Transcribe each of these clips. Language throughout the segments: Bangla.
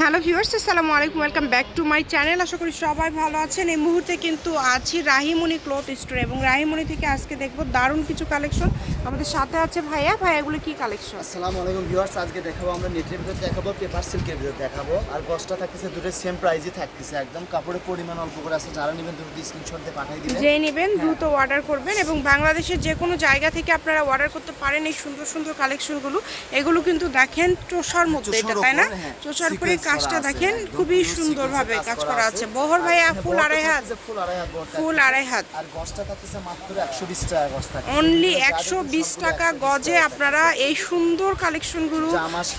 হ্যালো ভিউয়ার্স আসসালামু আলাইকুম welcome back to my channel. আশা করি সবাই ভালো আছেন। এই মুহূর্তে কিন্তু আছি রাহিমণি ক্লথ স্টোর এবং রাহিমণি থেকে আজকে দেখব দারুণ কিছু কালেকশন আমাদের সাথে আছে ভাইয়া। ভাইয়া এগুলো কি কালেকশন? আসসালামু আলাইকুম ভিউয়ার্স আজকে দেখাবো আমরা নেটের ভিতর দেখাবো পেপার সিল্কের ভিতর দেখাবো। আর গছটা থাকতেছে দুটো সেম প্রাইজই থাকতেছে। একদম কাপড়ের পরিমাণ অল্প করে আছে। যারা নেবেন দুটো স্ক্রিনশট দিয়ে পাঠিয়ে দিবেন। যেই নেবেন দ্রুত অর্ডার করবেন এবং বাংলাদেশের যে কোনো জায়গা থেকে আপনারা অর্ডার করতে পারেন এই সুন্দর সুন্দর কালেকশনগুলো। এগুলো কিন্তু দেখেন চোষার মতো এটা তাই না? হ্যাঁ, চোষার করে sequence কাজটা দেখেন খুবই সুন্দরভাবে কাজ করা আছে। বহর ভাইয়া ফুল আড়াই হাত। ফুল আড়াই হাত আর থাকতেছে মাত্র টাকা থাকে। অনলি একশো বিশ টাকা গজে আপনারা এই সুন্দর কালেকশনগুলো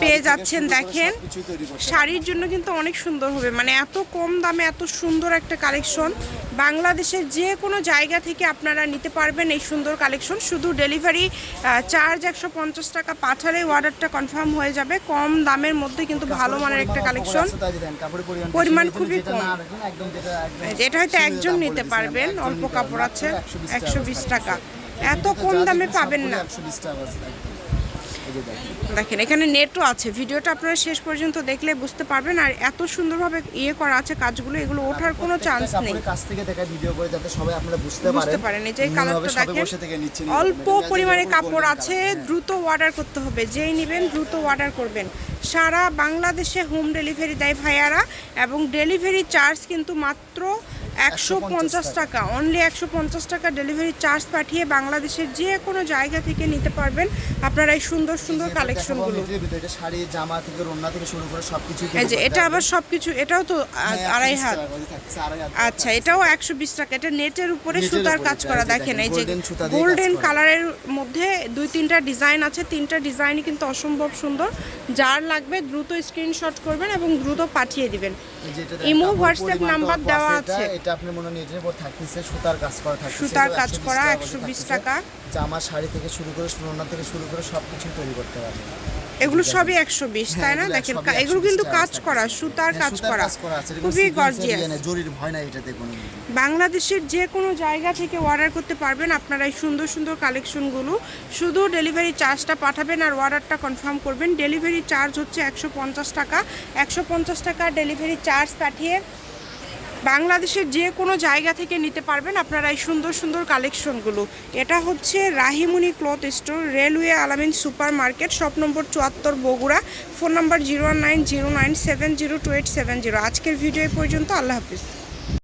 পেয়ে যাচ্ছেন দেখেন। শাড়ির জন্য কিন্তু অনেক সুন্দর হবে। মানে এত কম দামে এত সুন্দর একটা কালেকশন বাংলাদেশের যে কোনো জায়গা থেকে আপনারা নিতে পারবেন এই সুন্দর কালেকশন শুধু ডেলিভারি চার্জ একশো পঞ্চাশ টাকা। পাঠালে অর্ডারটা কনফার্ম হয়ে যাবে। কম দামের মধ্যে কিন্তু ভালো মানের একটা কালেকশন পরিমাণ খুবই কম। এটা হয়তো একজন নিতে পারবেন অল্প কাপড় আছে একশো বিশ টাকা এত কম দামে পাবেন না। দেখেন। এখানে নেটও আছে। ভিডিওটা আপনারা শেষ পর্যন্ত দেখলে বুঝতে পারবেন আর এত সুন্দরভাবে ইয়ে করা আছে কাজগুলো এগুলো ওঠার কোনো চান্স নেই। কাছ থেকে দেখা ভিডিও করে যাতে সবাই আপনারা বুঝতে বুঝতে পারেন। এই যে কালারটা দেখেন অল্প পরিমাণে কাপড় আছে দ্রুত অর্ডার করতে হবে। যেই নেবেন দ্রুত অর্ডার করবেন। সারা বাংলাদেশে হোম ডেলিভারি দেয় ভাইয়ারা এবং ডেলিভারি চার্জ কিন্তু মাত্র একশো পঞ্চাশ টাকা। অনলি একশো পঞ্চাশ টাকা ডেলিভারি চার্জ পাঠিয়ে বাংলাদেশের যে কোনো জায়গা থেকে নিতে পারবেন আপনারা এই সুন্দর সুন্দর কালেকশনগুলো শাড়ি জামা থেকে রন্না থেকে শুরু করে সবকিছু এই যে এটা আবার সবকিছু এটাও তো আড়াই হাত। আচ্ছা এটাও একশো বিশ টাকা। এটা নেটের উপরে সুতার কাজ করা দেখেন এই যে গোল্ডেন কালারের মধ্যে দুই তিনটা ডিজাইন আছে। তিনটা ডিজাইনই কিন্তু অসম্ভব সুন্দর। যার লাগবে দ্রুত স্ক্রিনশট করবেন এবং দ্রুত পাঠিয়ে দিবেন। ইমো, হোয়াটসঅ্যাপ নাম্বার দেওয়া আছে। এটা আপনি মনে হয় নেটের উপর থাকতেছে সুতার কাজ করা থাকতেছে সুতার কাজ করা, করে 120 টাকা। জামা শাড়ি থেকে শুরু করে রন্না থেকে শুরু করে সবকিছু তৈরি করতে পারবেন এগুলো সবই একশো বিশ তাই না? হ্যাঁ, দেখেন এগুলো কিন্তু কাজ করা সুতার হ্যাঁ, কাজ সুতার করা। কাজ করা খুবই গর্জিয়াস বাংলাদেশের যে কোনো জায়গা থেকে অর্ডার করতে পারবেন আপনারা এই সুন্দর সুন্দর কালেকশনগুলো। শুধু ডেলিভারি চার্জটা পাঠাবেন আর অর্ডারটা কনফার্ম করবেন। ডেলিভারি চার্জ হচ্ছে একশো পঞ্চাশ টাকা। একশো পঞ্চাশ টাকা ডেলিভারি চার্জ পাঠিয়ে বাংলাদেশের যে কোনো জায়গা থেকে নিতে পারবেন আপনারা এই সুন্দর সুন্দর কালেকশনগুলো। এটা হচ্ছে Rahimuni cloth store, railway Alamin super market shop number চুয়াত্তর Bogura, phone number zero nine zero nine seven zero two eight seven zero. আজকের ভিডিও পর্যন্ত, আল্লাহ হাফিজ।